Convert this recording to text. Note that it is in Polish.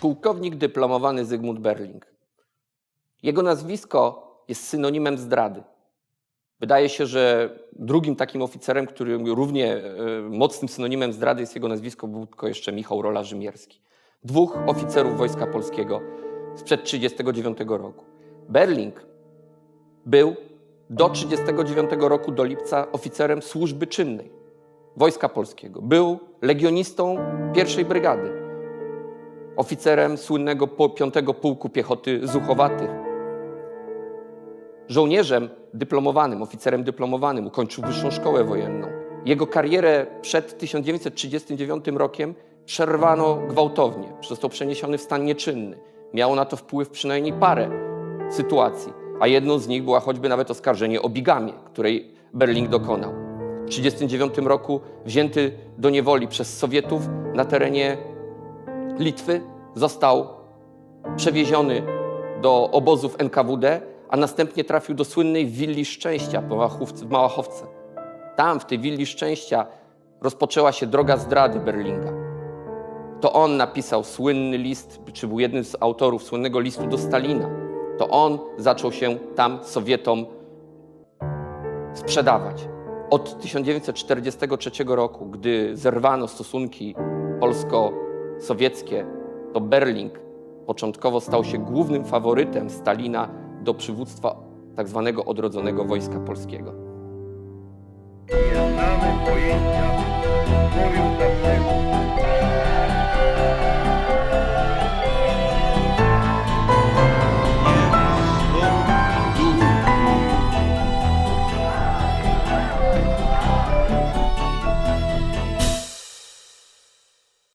Pułkownik dyplomowany Zygmunt Berling. Jego nazwisko jest synonimem zdrady. Wydaje się, że drugim takim oficerem, którym równie e, mocnym synonimem zdrady jest jego nazwisko, był tylko jeszcze Michał Rola Rzymierski. Dwóch oficerów Wojska Polskiego sprzed 1939 roku. Berling był do 1939 roku, do lipca, oficerem służby czynnej Wojska Polskiego. Był legionistą pierwszej brygady, oficerem słynnego 5 Pułku Piechoty Zuchowatych, żołnierzem dyplomowanym, oficerem dyplomowanym, ukończył wyższą szkołę wojenną. Jego karierę przed 1939 rokiem przerwano gwałtownie, został przeniesiony w stan nieczynny. Miało na to wpływ przynajmniej parę sytuacji, a jedną z nich była choćby nawet oskarżenie o bigamię, której Berling dokonał. W 1939 roku wzięty do niewoli przez Sowietów na terenie Litwy został przewieziony do obozów NKWD, a następnie trafił do słynnej willi szczęścia w Małachowce. Tam, w tej willi szczęścia, rozpoczęła się droga zdrady Berlinga. To on napisał słynny list, czy był jednym z autorów słynnego listu do Stalina. To on zaczął się tam Sowietom sprzedawać. Od 1943 roku, gdy zerwano stosunki polsko-sowieckie, to Berling początkowo stał się głównym faworytem Stalina do przywództwa tzw. odrodzonego Wojska Polskiego. Nie znamy pojęcia, mówił.